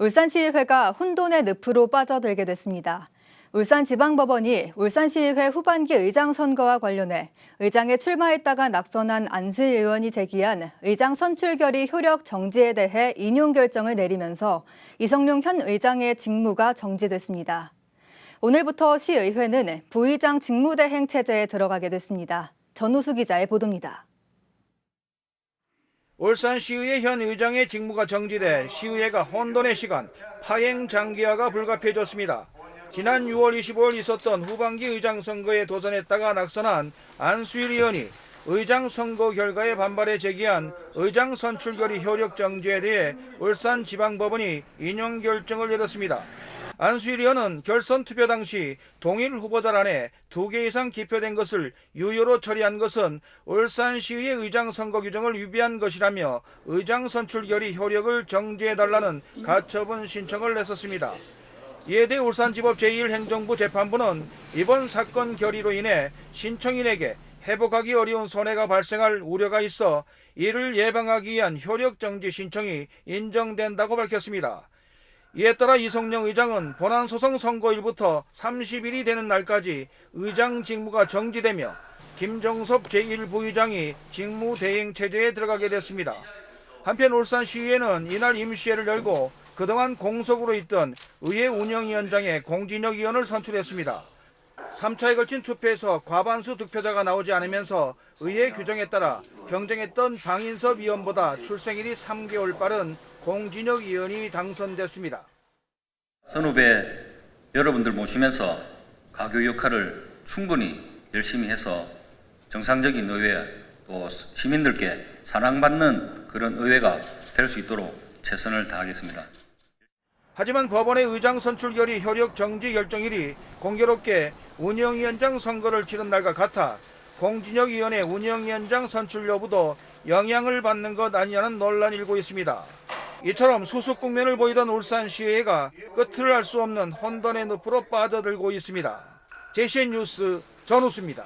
울산시의회가 혼돈의 늪으로 빠져들게 됐습니다. 울산지방법원이 울산시의회 후반기 의장 선거와 관련해 의장에 출마했다가 낙선한 안수일 의원이 제기한 의장 선출 결의 효력 정지에 대해 인용 결정을 내리면서 이성룡 현 의장의 직무가 정지됐습니다. 오늘부터 시의회는 부의장 직무대행 체제에 들어가게 됐습니다. 전우수 기자의 보도입니다. 울산시의회 현 의장의 직무가 정지돼 시의회가 혼돈의 시간, 파행 장기화가 불가피해졌습니다. 지난 6월 25일 있었던 후반기 의장 선거에 도전했다가 낙선한 안수일 의원이 의장 선거 결과에 반발해 제기한 의장 선출 결의 효력 정지에 대해 울산지방법원이 인용 결정을 내렸습니다. 안수일 의원은 결선 투표 당시 동일 후보자란에 두 개 이상 기표된 것을 유효로 처리한 것은 울산시의회 의장 선거 규정을 위배한 것이라며 의장 선출 결의 효력을 정지해달라는 가처분 신청을 냈었습니다. 이에 대해 울산지법 제1행정부 재판부는 이번 사건 결의로 인해 신청인에게 회복하기 어려운 손해가 발생할 우려가 있어 이를 예방하기 위한 효력 정지 신청이 인정된다고 밝혔습니다. 이에 따라 이성령 의장은 본안 소송 선고일부터 30일이 되는 날까지 의장 직무가 정지되며 김정섭 제1부의장이 직무 대행 체제에 들어가게 됐습니다. 한편 울산시의회는 이날 임시회를 열고 그동안 공석으로 있던 의회 운영위원장의 공진혁 의원을 선출했습니다. 3차에 걸친 투표에서 과반수 득표자가 나오지 않으면서 의회 규정에 따라 경쟁했던 방인섭 의원보다 출생일이 3개월 빠른 공진혁 의원이 당선됐습니다. 선후배 여러분들 모시면서 가교 역할을 충분히 열심히 해서 정상적인 의회 또 시민들께 사랑받는 그런 의회가 될 수 있도록 최선을 다하겠습니다. 하지만 법원의 의장 선출 결의 효력 정지 결정일이 공교롭게 운영위원장 선거를 치른 날과 같아 공진혁 의원의 운영위원장 선출 여부도 영향을 받는 것 아니냐는 논란이 일고 있습니다. 이처럼 수습 국면을 보이던 울산시의회가 끝을 알 수 없는 혼돈의 늪으로 빠져들고 있습니다. 제시엔 뉴스 전우수입니다.